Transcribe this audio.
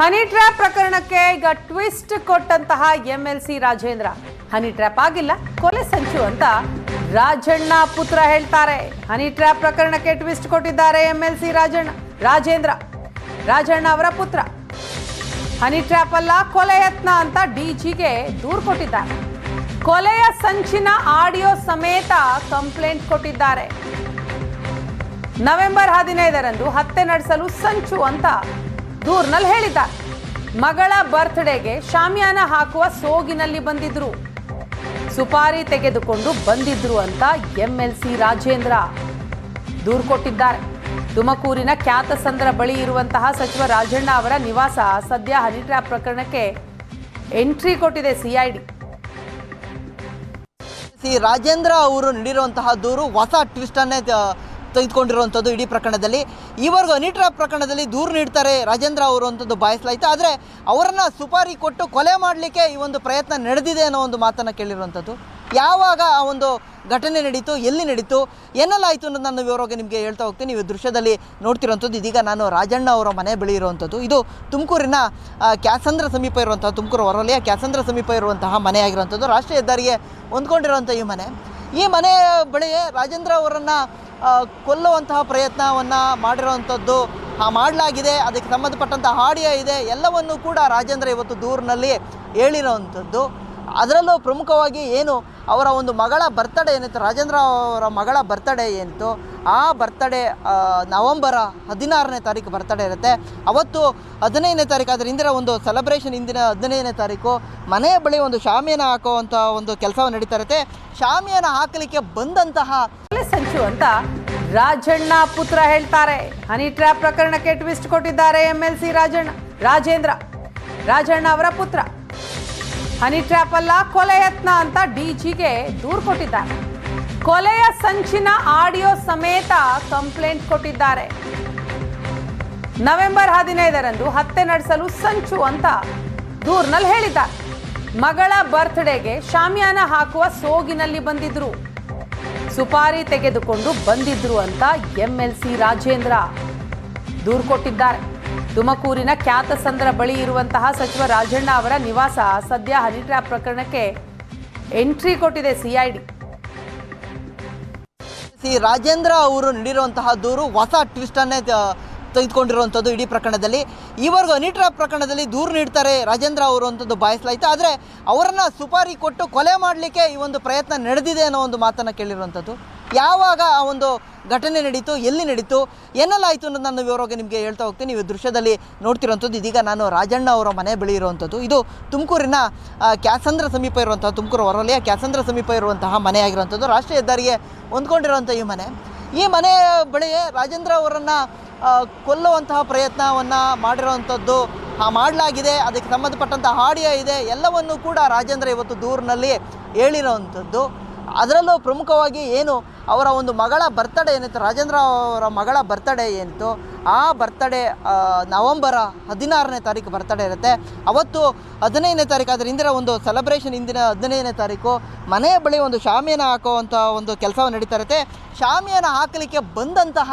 ಹನಿ trap ಪ್ರಕರಣಕ್ಕೆ ಈಗ twist ಕೊಟ್ಟಂತಹ ಎಂಎಲ್ಸಿ ರಾಜೇಂದ್ರ. ಹನಿ ಟ್ರ್ಯಾಪ್ ಆಗಿಲ್ಲ, ಕೊಲೆ ಸಂಚು ಅಂತ ರಾಜಣ್ಣ ಪುತ್ರ ಹೇಳ್ತಾರೆ. ಹನಿ ಟ್ರ್ಯಾಪ್ ಪ್ರಕರಣಕ್ಕೆ ಟ್ವಿಸ್ಟ್ ಕೊಟ್ಟಿದ್ದಾರೆ M L C Rajanna, Rajendra, Rajanna ಅವರ ಪುತ್ರ. ಹನಿ ಟ್ರ್ಯಾಪ್ ಅಲ್ಲ, ಕೊಲೆ ಯತ್ನ ಅಂತ ಡಿಜಿಗೆ ದೂರು ಕೊಟ್ಟಿದ್ದಾರೆ. ಕೊಲೆಯ ಸಂಚಿನ ಆಡಿಯೋ ಸಮೇತ ಕಂಪ್ಲೇಂಟ್ ಕೊಟ್ಟಿದ್ದಾರೆ. ನವೆಂಬರ್ ಹದಿನೈದರಂದು ಹತ್ಯೆ ನಡೆಸಲು ಸಂಚು ಅಂತ ದೂರ್ನಲ್ಲಿ ಹೇಳಿದ್ದ. ಮಗಳ ಬರ್ತ್ಡೇಗೆ ಶಾಮಿಯಾನ ಹಾಕುವ ಸೋಗಿನಲ್ಲಿ ಬಂದಿದ್ರು. ಸುಪಾರಿ ತೆಗೆದುಕೊಂಡು ಬಂದಿದ್ರು ಅಂತ ಎಂಎಲ್ಸಿ ರಾಜೇಂದ್ರ ದೂರು ಕೊಟ್ಟಿದ್ದಾರೆ. ತುಮಕೂರಿನ ಖ್ಯಾತಸಂದ್ರ ಬಳಿ ಇರುವಂತಹ ಸಚಿವ ರಾಜಣ್ಣ ಅವರ ನಿವಾಸ ಸದ್ಯ ಹನಿ ಟ್ರ್ಯಾಪ್ ಪ್ರಕರಣಕ್ಕೆ ಎಂಟ್ರಿ ಕೊಟ್ಟಿದೆ C I D. C Rajendra ಅವರು ನೀಡಿರುವಂತಹ ದೂರು ಹೊಸ ಟ್ವಿಸ್ಟ್ ಅನ್ನೇ ತೆಗೆದುಕೊಂಡಿರುವಂಥದ್ದು ಇಡೀ ಪ್ರಕರಣದಲ್ಲಿ. ಈವರೆಗೂ ಅನಿಟ್ರಾ ಪ್ರಕರಣದಲ್ಲಿ ದೂರು ನೀಡ್ತಾರೆ ರಾಜೇಂದ್ರ ಅವರು ಅಂತದ್ದು ಭಾವಿಸಲಾಯಿತು ಆದರೆ ಅವರನ್ನು ಸುಪಾರಿ ಕೊಟ್ಟು ಕೊಲೆ ಮಾಡಲಿಕ್ಕೆ ಈ ಒಂದು ಪ್ರಯತ್ನ ನಡೆದಿದೆ ಅನ್ನೋ ಒಂದು ಮಾತನ್ನು ಕೇಳಿರುವಂಥದ್ದು. ಯಾವಾಗ ಆ ಒಂದು ಘಟನೆ ನಡೀತು, ಎಲ್ಲಿ ನಡೀತು ಏನೆಲ್ಲ ಆಯಿತು ಅನ್ನೋದು ನಾನು ವಿವರವಾಗಿ ನಿಮಗೆ ಹೇಳ್ತಾ ಹೋಗ್ತೀನಿ. ನೀವು ದೃಶ್ಯದಲ್ಲಿ ನೋಡ್ತಿರುವಂಥದ್ದು ಇದೀಗ ನಾನು ರಾಜಣ್ಣ ಅವರ ಮನೆ ಬಳಿ ಇರುವಂಥದ್ದು. ಇದು ತುಮಕೂರಿನ ಕ್ಯಾಸಂದ್ರ ಸಮೀಪ ಇರುವಂತಹ, ತುಮಕೂರು ಹೊರವಲಯ ಕ್ಯಾಸಂದ್ರ ಸಮೀಪ ಇರುವಂತಹ ಮನೆ ಆಗಿರುವಂಥದ್ದು. ರಾಷ್ಟ್ರೀಯ ಹೆದ್ದಾರಿಗೆ ಹೊಂದ್ಕೊಂಡಿರುವಂಥ ಈ ಮನೆ. ಈ ಮನೆ ಬಳಿ ರಾಜೇಂದ್ರ ಅವರನ್ನು ಕೊಲ್ಲುವಂತಹ ಪ್ರಯತ್ನವನ್ನು ಮಾಡಿರುವಂಥದ್ದು ಮಾಡಲಾಗಿದೆ. ಅದಕ್ಕೆ ಸಂಬಂಧಪಟ್ಟಂಥ ಆಡಿಯೋ ಇದೆ. ಎಲ್ಲವನ್ನು ಕೂಡ ರಾಜೇಂದ್ರ ಇವತ್ತು ದೂರಿನಲ್ಲಿ ಹೇಳಿರೋವಂಥದ್ದು. ಅದರಲ್ಲೂ ಪ್ರಮುಖವಾಗಿ ಏನು, ಅವರ ಒಂದು ಮಗಳ ಬರ್ತಡೇ ಏನಿತ್ತು, ರಾಜೇಂದ್ರ ಅವರ ಮಗಳ ಬರ್ತಡೇ ಏನಿತ್ತು, ಆ ಬರ್ತಡೇ ನವಂಬರ ಹದಿನಾರನೇ ತಾರೀಕು ಬರ್ತಡೇ ಇರುತ್ತೆ. ಅವತ್ತು ಹದಿನೈದನೇ ತಾರೀಕು ಅದರ ಹಿಂದಿನ ಒಂದು ಸೆಲೆಬ್ರೇಷನ್ ಹಿಂದಿನ ಹದಿನೈದನೇ ತಾರೀಕು ಮನೆಯ ಬಳಿ ಒಂದು ಶಾಮಿಯನ್ನು ಹಾಕುವಂಥ ಒಂದು ಕೆಲಸವನ್ನು ನಡೀತಾ ಇರುತ್ತೆ. ಶಾಮಿಯನ್ನು ಹಾಕಲಿಕ್ಕೆ ಬಂದಂತಹ ಸಂಚು ಅಂತ ರಾಜಣ್ಣ ಪುತ್ರ ಹೇಳ್ತಾರೆ. ಹನಿ ಟ್ರ್ಯಾಪ್ ಪ್ರಕರಣಕ್ಕೆ ಟ್ವಿಸ್ಟ್ ಕೊಟ್ಟಿದ್ದಾರೆ M L C Rajanna, Rajendra. Rajanna ಅವರ ಪುತ್ರ. ಹನಿ ಟ್ರ್ಯಾಪ್ ಅಲ್ಲ, ಕೊಲೆ ಯತ್ನ ಅಂತ ಡಿಜಿಗೆ ದೂರು ಕೊಟ್ಟಿದ್ದಾರೆ. ಕೊಲೆಯ ಸಂಚಿನ ಆಡಿಯೋ ಸಮೇತ ಕಂಪ್ಲೇಂಟ್ ಕೊಟ್ಟಿದ್ದಾರೆ. ನವೆಂಬರ್ ಹದಿನೈದರಂದು ಹತ್ಯೆ ನಡೆಸಲು ಸಂಚು ಅಂತ ದೂರ್ನಲ್ಲಿ ಹೇಳಿದ್ದಾರೆ. ಮಗಳ ಬರ್ತ್ಡೇಗೆ ಶಾಮಿಯಾನ ಹಾಕುವ ಸೋಗಿನಲ್ಲಿ ಬಂದಿದ್ರು. ಸುಪಾರಿ ತೆಗೆದುಕೊಂಡು ಬಂದಿದ್ರು ಅಂತ ಎಂಎಲ್ಸಿ ರಾಜೇಂದ್ರ ದೂರು ಕೊಟ್ಟಿದ್ದಾರೆ. ತುಮಕೂರಿನ ಖ್ಯಾತ ಸಂದ್ರ ಬಳಿ ಇರುವಂತಹ ಸಚಿವ ರಾಜಣ್ಣ ಅವರ ನಿವಾಸ ಸದ್ಯ ಹನಿ ಟ್ರ್ಯಾಪ್ ಪ್ರಕರಣಕ್ಕೆ ಎಂಟ್ರಿ ಕೊಟ್ಟಿದೆ C I D. C Rajendra ಅವರು ನೀಡಿರುವಂತಹ ದೂರು ಹೊಸ ಟ್ವಿಸ್ಟ್ ಅನ್ನೇ ತೆಗೆದುಕೊಂಡಿರುವಂಥದ್ದು ಇಡೀ ಪ್ರಕರಣದಲ್ಲಿ. ಈವರೆಗೂ ಅನಿಟ್ರಾ ಪ್ರಕರಣದಲ್ಲಿ ದೂರು ನೀಡ್ತಾರೆ ರಾಜೇಂದ್ರ ಅವರು ಅಂತದ್ದು ಭಾವಿಸಲಾಯಿತು ಆದರೆ ಅವರನ್ನು ಸುಪಾರಿ ಕೊಟ್ಟು ಕೊಲೆ ಮಾಡಲಿಕ್ಕೆ ಈ ಒಂದು ಪ್ರಯತ್ನ ನಡೆದಿದೆ ಅನ್ನೋ ಒಂದು ಮಾತನ್ನು ಕೇಳಿರುವಂಥದ್ದು. ಯಾವಾಗ ಆ ಒಂದು ಘಟನೆ ನಡೀತು, ಎಲ್ಲಿ ನಡೀತು ಏನೆಲ್ಲ ಆಯಿತು ಅನ್ನೋದು ನಾನು ವಿವರವಾಗಿ ನಿಮಗೆ ಹೇಳ್ತಾ ಹೋಗ್ತೀನಿ. ನೀವು ದೃಶ್ಯದಲ್ಲಿ ನೋಡ್ತಿರುವಂಥದ್ದು ಇದೀಗ ನಾನು ರಾಜಣ್ಣ ಅವರ ಮನೆ ಬಳಿ ಇರುವಂಥದ್ದು. ಇದು ತುಮಕೂರಿನ ಕ್ಯಾಸಂದ್ರ ಸಮೀಪ ಇರುವಂತಹ, ತುಮಕೂರು ಹೊರವಲಯ ಕ್ಯಾಸಂದ್ರ ಸಮೀಪ ಇರುವಂತಹ ಮನೆ ಆಗಿರುವಂಥದ್ದು. ರಾಷ್ಟ್ರೀಯ ಹೆದ್ದಾರಿಗೆ ಹೊಂದ್ಕೊಂಡಿರುವಂಥ ಈ ಮನೆ. ಈ ಮನೆ ಬಳಿ ರಾಜೇಂದ್ರ ಅವರನ್ನು ಕೊಲ್ಲುವಂತಹ ಪ್ರಯತ್ನವನ್ನು ಮಾಡಿರುವಂಥದ್ದು ಮಾಡಲಾಗಿದೆ. ಅದಕ್ಕೆ ಸಂಬಂಧಪಟ್ಟಂಥ ಆಡಿಯೋ ಇದೆ. ಎಲ್ಲವನ್ನು ಕೂಡ ರಾಜೇಂದ್ರ ಇವತ್ತು ದೂರಿನಲ್ಲಿ ಹೇಳಿರೋವಂಥದ್ದು. ಅದರಲ್ಲೂ ಪ್ರಮುಖವಾಗಿ ಏನು, ಅವರ ಒಂದು ಮಗಳ ಬರ್ತಡೇ ಏನಿತ್ತು, ರಾಜೇಂದ್ರ ಅವರ ಮಗಳ ಬರ್ತಡೇ ಏನಿತ್ತು, ಆ ಬರ್ತಡೇ ನವಂಬರ ಹದಿನಾರನೇ ತಾರೀಕು ಬರ್ತಡೇ ಇರುತ್ತೆ. ಅವತ್ತು ಹದಿನೈದನೇ ತಾರೀಕು ಅದರ ಹಿಂದಿನ ಒಂದು ಸೆಲೆಬ್ರೇಷನ್ ಹಿಂದಿನ ಹದಿನೈದನೇ ತಾರೀಕು ಮನೆಯ ಬಳಿ ಒಂದು ಶಾಮಿಯನ್ನು ಹಾಕುವಂಥ ಒಂದು ಕೆಲಸವನ್ನು ನಡೀತಾ ಇರುತ್ತೆ. ಶಾಮಿಯನ್ನು ಹಾಕಲಿಕ್ಕೆ ಬಂದಂತಹ